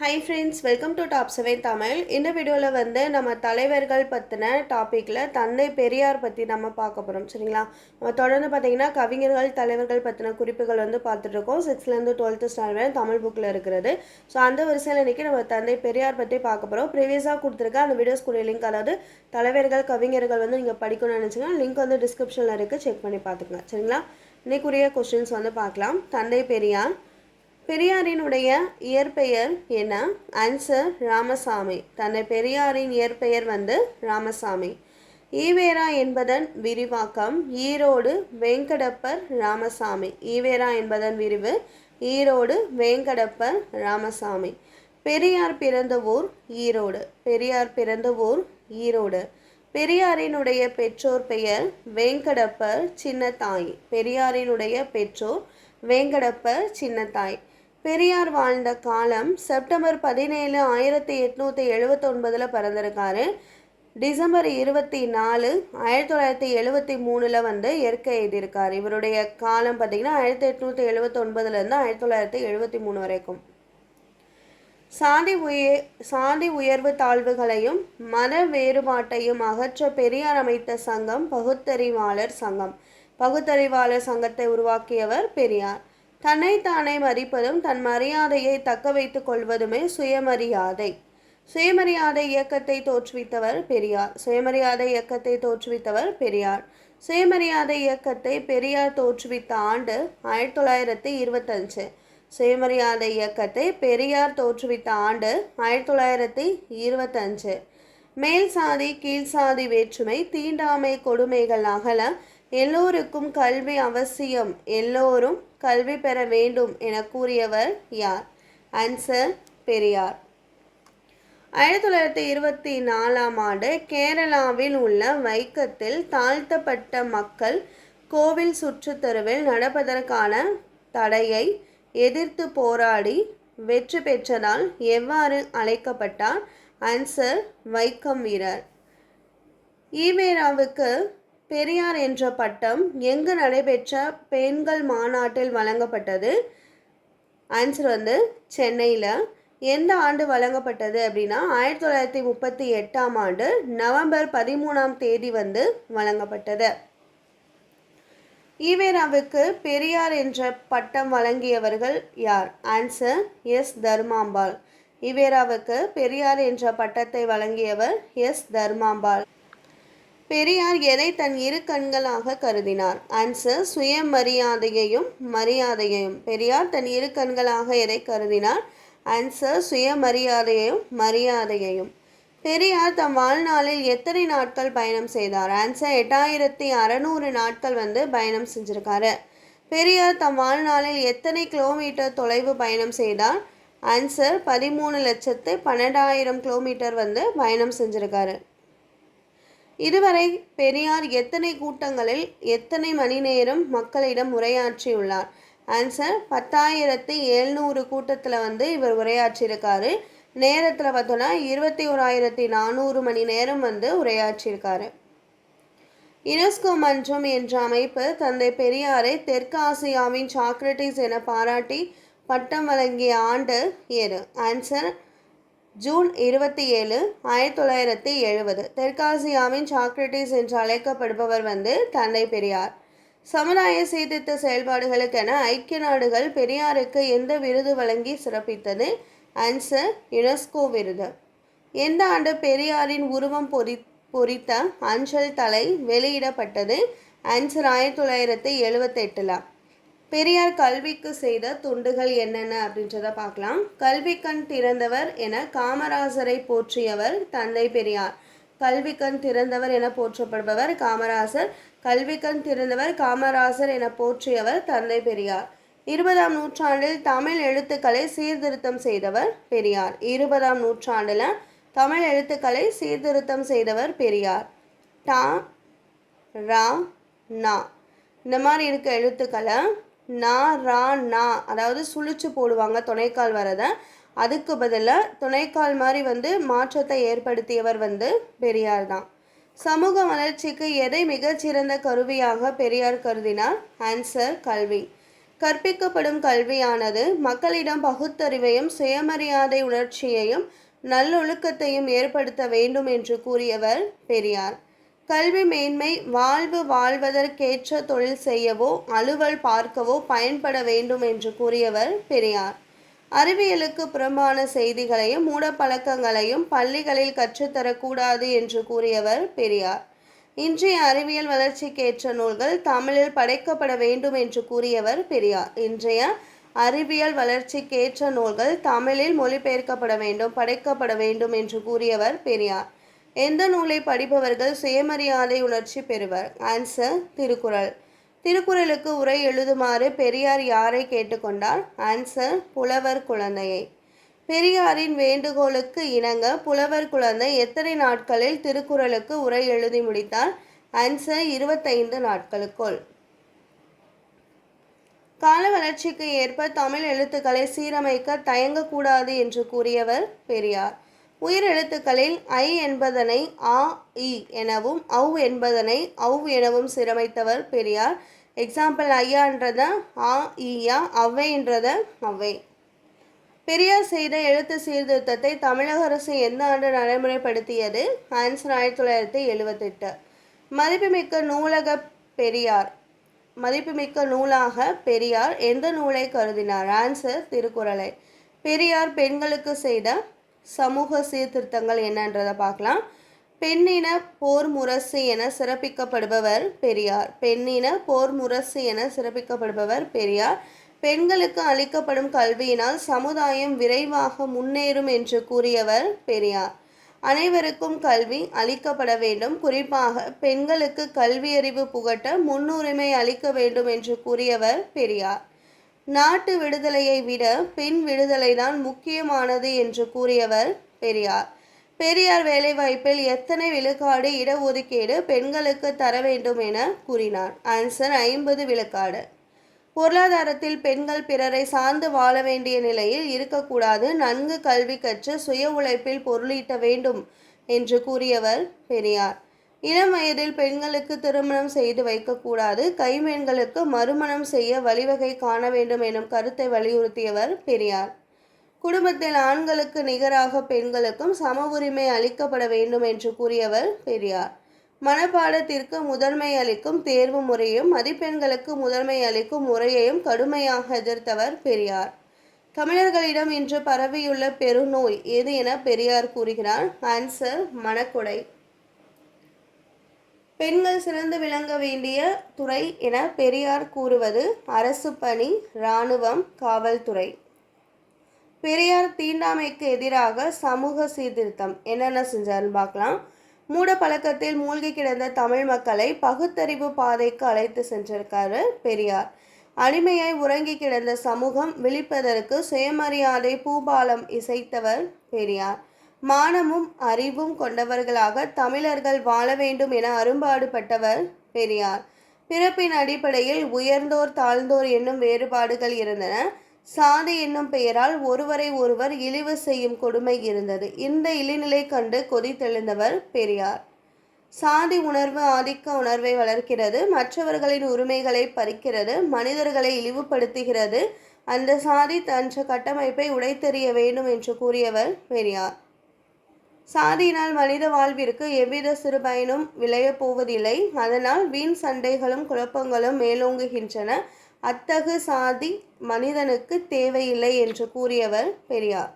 Hi friends welcome to top seven Tamil இந்த வீடியோவில் வந்து நம்ம தலைவர்கள் பற்றின டாப்பிக்கில் தந்தை பெரியார் பற்றி நம்ம பார்க்க போகிறோம் சரிங்களா? நம்ம தொடர்ந்து பார்த்தீங்கன்னா கவிஞர்கள் தலைவர்கள் பற்றின குறிப்புகள் வந்து பார்த்துட்ருக்கோம் சிக்ஸ்த்லேருந்து டுவெல்த்து ஸ்டாண்டர்ட் வரை தமிழ் புக்கில் இருக்கிறது. ஸோ அந்த வரிசையில் இன்றைக்கி நம்ம தந்தை பெரியார் பற்றி பார்க்க போகிறோம் ப்ரீவியஸாக கொடுத்துருக்க அந்த வீடியோஸ்குரிய லிங்க் அதாவது தலைவர்கள் கவிஞர்கள் வந்து நீங்கள் படிக்கணும்னு நினச்சிங்கன்னா லிங்க் வந்து டிஸ்கிரிப்ஷனில் இருக்குது செக் பண்ணி பார்த்துக்கங்க சரிங்களா? இன்னைக்குரிய கொஸ்டின்ஸ் வந்து பார்க்கலாம். தந்தை பெரியார் பெரியாரினுடைய இயற்பெயர் என்ன? ஆன்சர் ராமசாமி. தன்னை பெரியாரின் இயற்பெயர் வந்து ராமசாமி. ஈவேரா என்பதன் விரிவாக்கம் ஈரோடு வெங்கடப்பர் ராமசாமி. ஈவேரா என்பதன் விரிவு ஈரோடு வேங்கடப்பர் ராமசாமி. பெரியார் பிறந்த ஊர் ஈரோடு. பெரியார் பிறந்த ஊர் ஈரோடு. பெரியாரினுடைய பெற்றோர் பெயர் வேங்கடப்பர் சின்னத்தாய். பெரியாரினுடைய பெற்றோர் வேங்கடப்பர் சின்னத்தாய். பெரியார் வாழ்ந்த காலம் செப்டம்பர் பதினேழு ஆயிரத்தி எட்நூற்றி எழுவத்தொன்பதில் பிறந்திருக்காரு. டிசம்பர் இருபத்தி நாலு ஆயிரத்தி தொள்ளாயிரத்தி எழுவத்தி மூணில் வந்து இயற்கை எழுதியிருக்கார். இவருடைய காலம் பார்த்திங்கன்னா ஆயிரத்தி எட்நூற்றி எழுபத்தொன்பதுலேருந்து ஆயிரத்தி தொள்ளாயிரத்தி எழுபத்தி மூணு வரைக்கும். சாதி உயர் சாதி உயர்வு தாழ்வுகளையும் மத வேறுபாட்டையும் அகற்ற பெரியார் அமைத்த சங்கம் பகுத்தறிவாளர் சங்கம். பகுத்தறிவாளர் சங்கத்தை உருவாக்கியவர் பெரியார். தன்னைத்தானே மதிப்பதும் தன் மரியாதையை தக்க வைத்துக் கொள்வதுமே சுயமரியாதை. சுயமரியாதை இயக்கத்தை தோற்றுவித்தவர் பெரியார். சுயமரியாதை இயக்கத்தை தோற்றுவித்தவர் பெரியார். சுயமரியாதை இயக்கத்தை பெரியார் தோற்றுவித்த ஆண்டு ஆயிரத்தி தொள்ளாயிரத்தி இருபத்தஞ்சு. சுயமரியாதை இயக்கத்தை பெரியார் தோற்றுவித்த ஆண்டு ஆயிரத்தி தொள்ளாயிரத்தி இருபத்தஞ்சு. மேல் சாதி கீழ் சாதி வேற்றுமை தீண்டாமை கொடுமைகள் அகல எல்லோருக்கும் கல்வி அவசியம். எல்லோரும் கல்வி பெற வேண்டும் என கூறியவர் யார்? ஆன்சர் பெரியார். ஆயிரத்தி தொள்ளாயிரத்தி இருபத்தி நாலாம் ஆண்டு கேரளாவில் உள்ள வைக்கத்தில் தாழ்த்தப்பட்ட மக்கள் கோவில் சுற்றுத்தருவில் நடப்பதற்கான தடையை எதிர்த்து போராடி வெற்றி பெற்றதால் எவ்வாறு அழைக்கப்பட்டார்? ஆன்சர் வைக்கம் வீரர். ஈவேராவுக்கு பெரியார் என்ற பட்டம் எங்கு நடைபெற்ற பெண்கள் மாநாட்டில் வழங்கப்பட்டது? ஆன்சர் வந்து சென்னையில். எந்த ஆண்டு வழங்கப்பட்டது அப்படின்னா ஆயிரத்தி தொள்ளாயிரத்தி முப்பத்தி எட்டாம் ஆண்டு நவம்பர் பதிமூணாம் தேதி வந்து வழங்கப்பட்டது. ஈவேராவுக்கு பெரியார் என்ற பட்டம் வழங்கியவர்கள் யார்? Answer S Dharmambal. ஈவேராவுக்கு பெரியார் என்ற பட்டத்தை வழங்கியவர் எஸ் தர்மாம்பாள். பெரியார் எதை தன் இரு கண்களாக கருதினார்? ஆன்சர் சுயமரியாதையையும் மரியாதையையும். பெரியார் தன் இரு கண்களாக எதை கருதினார்? ஆன்சர் சுயமரியாதையையும் மரியாதையையும். பெரியார் தம் வாழ்நாளில் எத்தனை நாட்கள் பயணம் செய்தார்? ஆன்சர் எட்டாயிரத்தி அறநூறு நாட்கள் வந்து பயணம் செஞ்சுருக்காரு. பெரியார் தம் வாழ்நாளில் எத்தனை கிலோமீட்டர் தொலைவு பயணம் செய்தார்? ஆன்சர் பதிமூணு லட்சத்து பன்னெண்டாயிரம் கிலோமீட்டர் வந்து பயணம் செஞ்சுருக்காரு. இதுவரை பெரியார் எத்தனை கூட்டங்களில் எத்தனை மணி நேரம் மக்களிடம் உரையாற்றியுள்ளார்? ஆன்சர் பத்தாயிரத்தி எழுநூறு கூட்டத்தில் வந்து இவர் உரையாற்றியிருக்காரு. நேரத்தில் பார்த்தோன்னா இருபத்தி ஓராயிரத்தி நானூறு மணி நேரம் வந்து உரையாற்றியிருக்காரு. யுனெஸ்கோ மன்றம் என்ற அமைப்பு தந்தை பெரியாரை தெற்கு ஆசியாவின் சாக்ரட்டிஸ் என பாராட்டி பட்டம் வழங்கிய ஆண்டு ஏறு ஆன்சர் ஜூன் இருபத்தி ஏழு ஆயிரத்தி தொள்ளாயிரத்தி எழுபது. தெற்காசியாவின் சாக்ரட்டிஸ் என்று அழைக்கப்படுபவர் வந்து தந்தை பெரியார். சமுதாய சீர்திருத்த செயல்பாடுகளுக்கென ஐக்கிய நாடுகள் பெரியாருக்கு எந்த விருது வழங்கி சிறப்பித்தது? ஆன்சர் யுனெஸ்கோ விருது. எந்த ஆண்டு பெரியாரின் உருவம் பொறி பொறித்த அஞ்சல் தலை வெளியிடப்பட்டது? ஆன்சர் ஆயிரத்தி தொள்ளாயிரத்தி எழுபத்தெட்டில். பெரியார் கல்விக்கு செய்த துண்டுகள் என்னென்ன அப்படின்றத பார்க்கலாம். கல்வி கண் திறந்தவர் என காமராசரை போற்றியவர் தந்தை பெரியார். கல்வி கண் திறந்தவர் என போற்றப்படுபவர் காமராசர். கல்வி கண் திறந்தவர் காமராசர் என போற்றியவர் தந்தை பெரியார். இருபதாம் நூற்றாண்டில் தமிழ் எழுத்துக்களை சீர்திருத்தம் செய்தவர் பெரியார். இருபதாம் நூற்றாண்டில் தமிழ் எழுத்துக்களை சீர்திருத்தம் செய்தவர் பெரியார். டா ரா நா. இந்த மாதிரி இருக்க எழுத்துக்களை நா ரா நா. அதாவது சுழிச்சு போடுவாங்க துணைக்கால் வரதை. அதுக்கு பதிலாக துணைக்கால் மாதிரி வந்து மாற்றத்தை ஏற்படுத்தியவர் வந்து பெரியார் தான். சமூக வளர்ச்சிக்கு எதை மிகச்சிறந்த கருவியாக பெரியார் கருதினார்? ஆன்சர் கல்வி. கற்பிக்கப்படும் கல்வியானது மக்களிடம் பகுத்தறிவையும் சுயமரியாதை உணர்ச்சியையும் நல்லொழுக்கத்தையும் ஏற்படுத்த வேண்டும் என்று கூறியவர் பெரியார். கல்வி மேன்மை வாழ்வு வாழ்வதற்கேற்ற தொழில் செய்யவோ அலுவல் பார்க்கவோ பயன்பட வேண்டும் என்று கூறியவர் பெரியார். அறிவியலுக்கு புறம்பான செய்திகளையும் மூடப்பழக்கங்களையும் பள்ளிகளில் கற்றுத்தரக்கூடாது என்று கூறியவர் பெரியார். இன்றைய அறிவியல் வளர்ச்சிக்கேற்ற நூல்கள் தமிழில் படைக்கப்பட வேண்டும் என்று கூறியவர் பெரியார். இன்றைய அறிவியல் வளர்ச்சிக்கேற்ற நூல்கள் தமிழில் மொழிபெயர்க்கப்பட வேண்டும் படைக்கப்பட வேண்டும் என்று கூறியவர் பெரியார். எந்த நூலை படிப்பவர்கள் சுயமரியாதை உணர்ச்சி பெறுவர்? ஆன்சர் திருக்குறள். திருக்குறளுக்கு உரை எழுதுமாறு பெரியார் யாரை கேட்டுக்கொண்டார்? ஆன்சர் புலவர் குழந்தையை. பெரியாரின் வேண்டுகோளுக்கு இணங்க புலவர் குழந்தை எத்தனை நாட்களில் திருக்குறளுக்கு உரை எழுதி முடித்தார்? ஆன்சர் இருபத்தைந்து நாட்களுக்குள். கால வளர்ச்சிக்கு ஏற்ப தமிழ் எழுத்துக்களை சீரமைக்க தயங்கக்கூடாது என்று கூறியவர் பெரியார். உயிர் எழுத்துக்களில் ஐ என்பதனை ஆ இ எனவும் அவ் என்பதனை அவ் எனவும் சிரமைத்தவர் பெரியார். எக்ஸாம்பிள் ஐயான்றத ஆ ஈயா அவ்வைன்றத அவ்வை பெரியார் செய்த எழுத்து சீர்திருத்தத்தை தமிழக அரசு எந்த ஆண்டு நடைமுறைப்படுத்தியது? ஆன்சர் ஆயிரத்தி தொள்ளாயிரத்தி எழுபத்தெட்டு மதிப்புமிக்க நூலக பெரியார். மதிப்புமிக்க நூலாக பெரியார் எந்த நூலை கருதினார்? ஆன்சர் திருக்குறளை. பெரியார் பெண்களுக்கு செய்த சமூக சீர்திருத்தங்கள் என்னன்றதை பார்க்கலாம். பெண்ணின போர் முரசு என சிறப்பிக்கப்படுபவர் பெரியார். பெண்ணின போர் முரசு என சிறப்பிக்கப்படுபவர் பெரியார். பெண்களுக்கு அளிக்கப்படும் கல்வியினால் சமுதாயம் விரைவாக முன்னேறும் என்று கூறியவர் பெரியார். அனைவருக்கும் கல்வி அளிக்கப்பட வேண்டும். குறிப்பாக பெண்களுக்கு கல்வியறிவு புகட்ட முன்னுரிமை அளிக்க வேண்டும் என்று கூறியவர் பெரியார். நாட்டு விடுதலையை விட பெண் விடுதலைதான் முக்கியமானது என்று கூறியவர் பெரியார். பெரியார் வேலைவாய்ப்பில் எத்தனை விழுக்காடு இடஒதுக்கீடு பெண்களுக்கு தர வேண்டும் என கூறினார். ஆன்சர் ஐம்பது விழுக்காடு. பொருளாதாரத்தில் பெண்கள் பிறரை சார்ந்து வாழ வேண்டிய நிலையில் இருக்கக்கூடாது. நன்கு கல்வி கற்று சுய உழைப்பில் பொருளீட்ட வேண்டும் என்று கூறியவர் பெரியார். இளம் வயதில் பெண்களுக்கு திருமணம் செய்து வைக்கக்கூடாது. கைம்பெண்களுக்கு மறுமணம் செய்ய வழிவகை காண வேண்டும் எனும் கருத்தை வலியுறுத்தியவர் பெரியார். குடும்பத்தில் ஆண்களுக்கு நிகராக பெண்களுக்கும் சம உரிமை அளிக்கப்பட வேண்டும் என்று கூறியவர் பெரியார். மனப்பாடத்திற்கு முதன்மை அளிக்கும் தேர்வு முறையும் மதிப்பெண்களுக்கு முதன்மை அளிக்கும் முறையையும் கடுமையாக எதிர்த்தவர் பெரியார். தமிழர்களிடம் இன்று பரவியுள்ள பெருநோய் எது என பெரியார் கூறுகிறார். ஆன்சர் மனக்குடை பெண்கள் சிறந்து விளங்க வேண்டிய துறை என பெரியார் கூறுவது அரசு பணி இராணுவம் காவல்துறை. பெரியார் தீண்டாமைக்கு எதிராக சமூக சீர்திருத்தம். என்னென்ன செஞ்சாருன்னு பார்க்கலாம். மூட பழக்கத்தில் மூழ்கி கிடந்த தமிழ் மக்களை பகுத்தறிவு பாதைக்கு அழைத்து சென்றிருக்காரு பெரியார். அடிமையை உறங்கி கிடந்த சமூகம் விழிப்பதற்கு சுயமரியாதை பூபாலம் இசைத்தவர் பெரியார். மானமும் அறிவும் கொண்டவர்களாக தமிழர்கள் வாழ வேண்டும் என அரும்பாடுபட்டவர் பெரியார். பிறப்பின் அடிப்படையில் உயர்ந்தோர் தாழ்ந்தோர் என்னும் வேறுபாடுகள் இருந்தன. சாதி என்னும் பெயரால் ஒருவரை ஒருவர் இழிவு செய்யும் கொடுமை இருந்தது. இந்த இழிநிலை கண்டு கொதித்தெழுந்தவர் பெரியார். சாதி உணர்வு ஆதிக்க உணர்வை வளர்க்கிறது. மற்றவர்களின் உரிமைகளை பறிக்கிறது. மனிதர்களை இழிவுபடுத்துகிறது. அந்த சாதி தன்ற கட்டமைப்பை உடைத்தெறிய வேண்டும் என்று கூறியவர் பெரியார். சாதியினால் மனித வாழ்விற்கு எவ்வித சிறு பயனும் விளையப் போவதில்லை. அதனால் வீண் சண்டைகளும் குழப்பங்களும் மேலோங்குகின்றன. அத்தகு சாதி மனிதனுக்கு தேவையில்லை என்று கூறியவர் பெரியார்.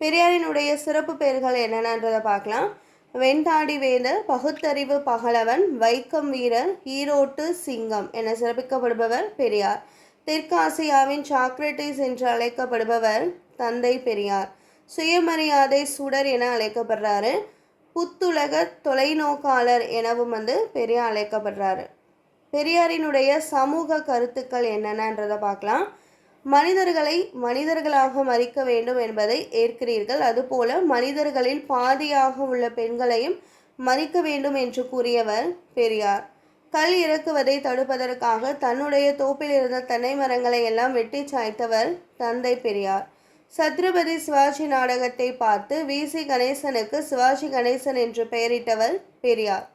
பெரியாரினுடைய சிறப்பு பெயர்கள் என்னென்னன்றதை பார்க்கலாம். வெண்தாடி வேந்தர் பகுத்தறிவு பகலவன் வைக்கம் வீரர் ஈரோட்டு சிங்கம் என சிறப்பிக்கப்படுபவர் பெரியார். தெற்காசியாவின் சாக்ரட்டிஸ் என்று அழைக்கப்படுபவர் தந்தை பெரியார். சுயமரியாதை சுடர் என அழைக்கப்படுறாரு. புத்துலக தொலைநோக்காளர் எனவும் வந்து பெரியார் அழைக்கப்படுறாரு. பெரியாரினுடைய சமூக கருத்துக்கள் என்னென்னன்றதை பார்க்கலாம். மனிதர்களை மனிதர்களாக மறிக்க வேண்டும் என்பதை ஏற்கிறீர்கள். அதுபோல மனிதர்களில் பாதியாக உள்ள பெண்களையும் மறிக்க வேண்டும் என்று கூறியவர் பெரியார். கல் இறக்குவதை தடுப்பதற்காக தன்னுடைய தோப்பில் இருந்த தென்னை மரங்களை எல்லாம் வெட்டி சாய்த்தவர் தந்தை பெரியார். சத்ரபதி சிவாஜி நாடகத்தை பார்த்து வி. சி. கணேசனுக்கு சிவாஜி கணேசன் என்று பெயரிட்டவர் பெரியார்.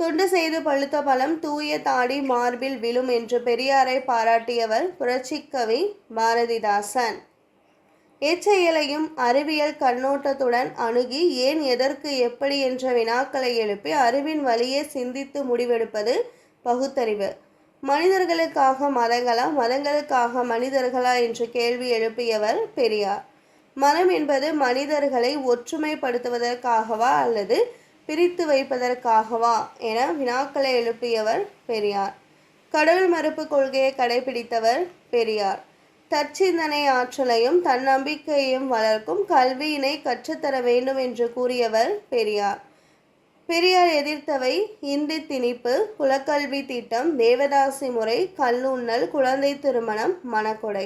தொண்டு செய்து பழுத்த பழம் தூய தாடி மார்பில் விழும் என்று பெரியாரை பாராட்டியவர் புரட்சிக்கவி பாரதிதாசன். எச்செயலையும் அறிவியல் கண்ணோட்டத்துடன் அணுகி ஏன் எதற்கு எப்படி என்ற வினாக்களை எழுப்பி அறிவின் வழியே சிந்தித்து முடிவெடுப்பது பகுத்தறிவு. மனிதர்களுக்காக மதங்களா? மதங்களுக்காக மனிதர்களா? என்று கேள்வி எழுப்பியவர் பெரியார். மரம் என்பது மனிதர்களை ஒற்றுமைப்படுத்துவதற்காகவா அல்லது பிரித்து வைப்பதற்காகவா என வினாக்களை எழுப்பியவர் பெரியார். கடவுள் மறுப்பு கொள்கையை கடைபிடித்தவர் பெரியார். தற்சிந்தனை ஆற்றலையும் தன்னம்பிக்கையையும் வளர்க்கும் கல்வியினை கற்றுத்தர வேண்டும் என்று கூறியவர் பெரியார். பெரியார் எதிர்த்தவை இந்தி திணிப்பு குலக்கல்வி திட்டம் தேவதாசி முறை கல்லுண்ணல் குழந்தை திருமணம் மணக்கொடை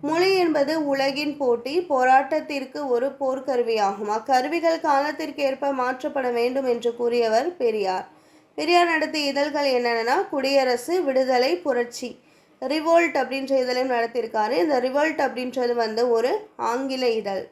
மொழி என்பது உலகின் போட்டி போராட்டத்திற்கு ஒரு போர்க்கருவியாகும். அக்கருவிகள் காலத்திற்கேற்ப மாற்றப்பட வேண்டும் என்று கூறியவர் பெரியார். பெரியார் நடத்திய இதழ்கள் என்னென்னா குடியரசு விடுதலை புரட்சி. ரிவோல்ட் அப்படின்ற இதழையும் நடத்தியிருக்காரு இந்த ரிவோல்ட் அப்படின்றது வந்து ஒரு ஆங்கில இதழ்.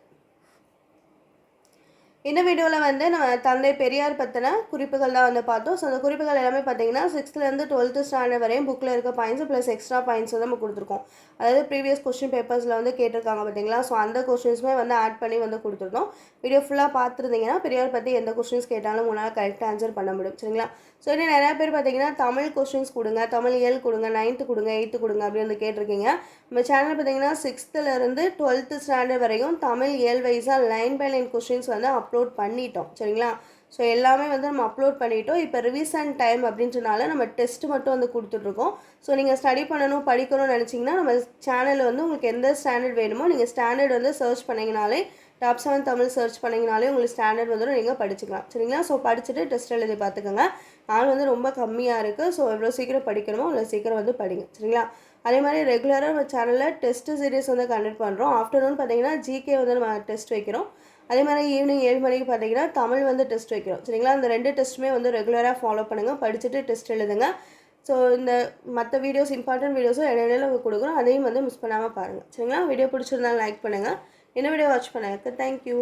இந்த வீடியோவில் வந்து நம்ம தந்தை பெரியார் பற்றின குறிப்புகள் தான் வந்து பார்த்தோம். ஸோ அந்த குறிப்புகள் எல்லாமே பார்த்தீங்கன்னா சிக்ஸ்த்துலேருந்து டுவெல்த்து ஸ்டாண்டர்ட் வரையும் புக்கில் இருக்க பாயிண்ட்ஸ் ப்ளஸ் எக்ஸ்ட்ரா பாயிண்ட்ஸ் வந்து நம்ம கொடுத்துருக்கோம். அதாவது ப்ரீவியஸ் கொஸ்டின் பேப்பர்ஸில் வந்து கேட்டிருக்காங்க பார்த்தீங்களா? ஸோ அந்த கொஸ்டின்ஸுமே வந்து ஆட் பண்ணி வந்து கொடுத்துருந்தோம். வீடியோ ஃபுல்லாக பார்த்துருந்தீங்கன்னா பெரியார் பற்றி எந்த கொஸ்டின்ஸ் கேட்டாலும் உங்களால் கரெக்டாக ஆன்சர் பண்ண முடியும். சரிங்களா? ஸோ இன்னும் நிறையா பேர் பார்த்தீங்கன்னா தமிழ் கொஸ்டின்ஸ் கொடுங்க தமிழ் இயல் கொடுங்க நைன்த்து கொடுங்க எயித்து கொடுங்க அப்படின்னு வந்து கேட்டிருக்கீங்க. நம்ம சேனல் பார்த்தீங்கன்னா சிக்ஸ்த்துலேருந்து டுவெல்த்து ஸ்டாண்டர்ட் வரையும் தமிழ் இயல் வைஸாக லைன் பை லைன் கொஸ்டின்ஸ் வந்து அப்லோட் பண்ணிட்டோம் சரிங்களா? ஸோ எல்லாமே வந்து நம்ம அப்லோட் பண்ணிட்டோம். இப்போ ரிவிசன் டைம் அப்படின்றனால நம்ம டெஸ்ட் மட்டும் வந்து கொடுத்துட்ருக்கோம். ஸோ நீங்கள் ஸ்டடி பண்ணணும் படிக்கணும்னு நினச்சிங்கன்னா நம்ம சேனலில் வந்து உங்களுக்கு எந்த ஸ்டாண்டர்ட் வேணுமோ நீங்கள் ஸ்டாண்டர்ட் வந்து சர்ச் பண்ணிங்கனாலே டாப் செவன் தமிழ் சர்ச் பண்ணிங்கனாலே உங்களுக்கு ஸ்டாண்டர்ட் வந்துடும். நீங்கள் படிச்சுக்கலாம் சரிங்களா? ஸோ படிச்சுட்டு டெஸ்ட் எழுதி பார்த்துக்கோங்க. நாள் வந்து ரொம்ப கம்மியாக இருக்குது ஸோ எவ்வளோ சீக்கிரம் படிக்கணுமோ அவ்வளோ சீக்கிரம் வந்து படிங்க சரிங்களா? அதே மாதிரி ரெகுலராக நம்ம சேனலில் டெஸ்ட்டு சீரியஸ் வந்து கண்டக்ட் பண்ணுறோம் ஆஃப்டர்நூன் பார்த்தீங்கன்னா ஜிகே வந்து நம்ம டெஸ்ட் வைக்கிறோம். அதே மாதிரி ஈவினிங் ஏழு மணிக்கு பார்த்தீங்கன்னா தமிழ் வந்து டெஸ்ட் வைக்கிறோம் சரிங்களா? அந்த ரெண்டு டெஸ்ட்டுமே வந்து ரெகுலராக ஃபாலோ பண்ணுங்கள் படிச்சுட்டு டெஸ்ட் எழுதுங்க. ஸோ இந்த மற்ற வீடியோஸ் இம்பார்ட்டன்ட் வீடியோஸும் இடையில உங்களுக்கு கொடுக்குறோம். அதையும் வந்து மிஸ் பண்ணாமல் பாருங்கள் சரிங்களா? வீடியோ பிடிச்சிருந்தாலும் லைக் பண்ணுங்கள் என்ன வீடியோ வாட்ச் பண்ணுங்கள் தேங்க்யூ